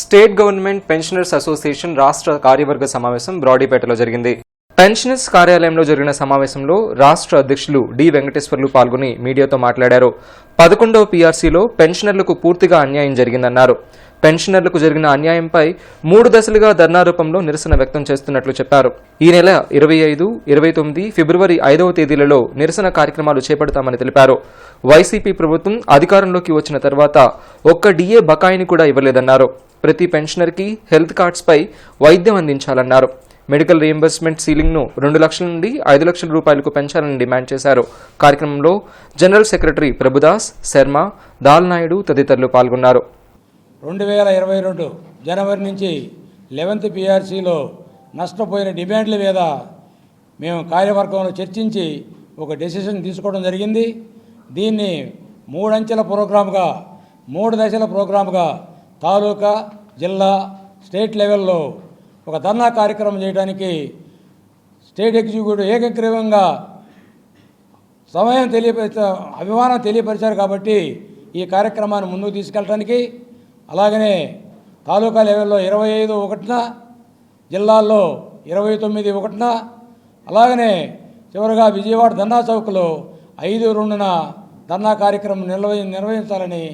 State government pensioners association రాష్ట్ర కార్యవర్గ సమావేశం బ్రాడీపేటలో జరిగింది. పెన్షనర్స్ కార్యాలయంలో జరిగిన సమావేశంలో రాష్ట్ర అధ్యక్షులు డి వెంకటేశ్వర్లు పాల్గొని మీడియాతో మాట్లాడారు. పదకొండవ పీఆర్సీలో పెన్షనర్లకు పూర్తిగా అన్యాయం జరిగిందన్నారు. పెన్షనర్లకు జరిగిన అన్యాయంపై మూడు దశలుగా ధర్నా రూపంలో నిరసన వ్యక్తం చేస్తున్నట్లు చెప్పారు. ఈ నెల ఇరవై ఐదు ఇరవై తొమ్మిది ఫిబ్రవరి ఐదవ తేదీలలో నిరసన కార్యక్రమాలు చేపడతామని తెలిపారు. వైసీపీ ప్రభుత్వం అధికారంలోకి వచ్చిన తర్వాత ఒక్క డిఏ బకాయిని కూడా ఇవ్వలేదన్నారు. ప్రతి పెన్షనర్కి హెల్త్ కార్డ్స్పై వైద్యం అందించాలన్నారు. మెడికల్ రీఎంబర్స్మెంట్ సీలింగ్ను రెండు లక్షల నుండి ఐదు లక్షల రూపాయలకు పెంచాలని డిమాండ్ చేశారు. కార్యక్రమంలో జనరల్ సెక్రటరీ ప్రభుదాస్ శర్మ దాల్ నాయుడు తదితరులు పాల్గొన్నారు. రెండు వేల ఇరవై రెండు జనవరి నుంచి లెవెన్త్ పిఆర్సీలో నష్టపోయిన డిమాండ్ల మీద మేము కార్యవర్గంలో చర్చించి ఒక డెసిషన్ తీసుకోవడం జరిగింది. దీన్ని మూడంచెల ప్రోగ్రామ్గా మూడు దశల ప్రోగ్రామ్గా తాలూకా జిల్లా స్టేట్ లెవెల్లో ఒక ధర్నా కార్యక్రమం చేయడానికి స్టేట్ ఎగ్జిక్యూటివ్ ఏకగ్రీవంగా సమయం తెలియపరిచ అభిమానం తెలియపరిచారు కాబట్టి ఈ కార్యక్రమాన్ని ముందుకు తీసుకెళ్ళడానికి అలాగనే తాలూకా లెవెల్లో ఇరవై ఐదు ఒకటిన జిల్లాల్లో ఇరవై తొమ్మిది ఒకటిన అలాగనే చివరిగా విజయవాడ ధర్నా చౌక్లో ఐదు రెండున ధర్నా కార్యక్రమం నిర్వహి నిర్వహించాలని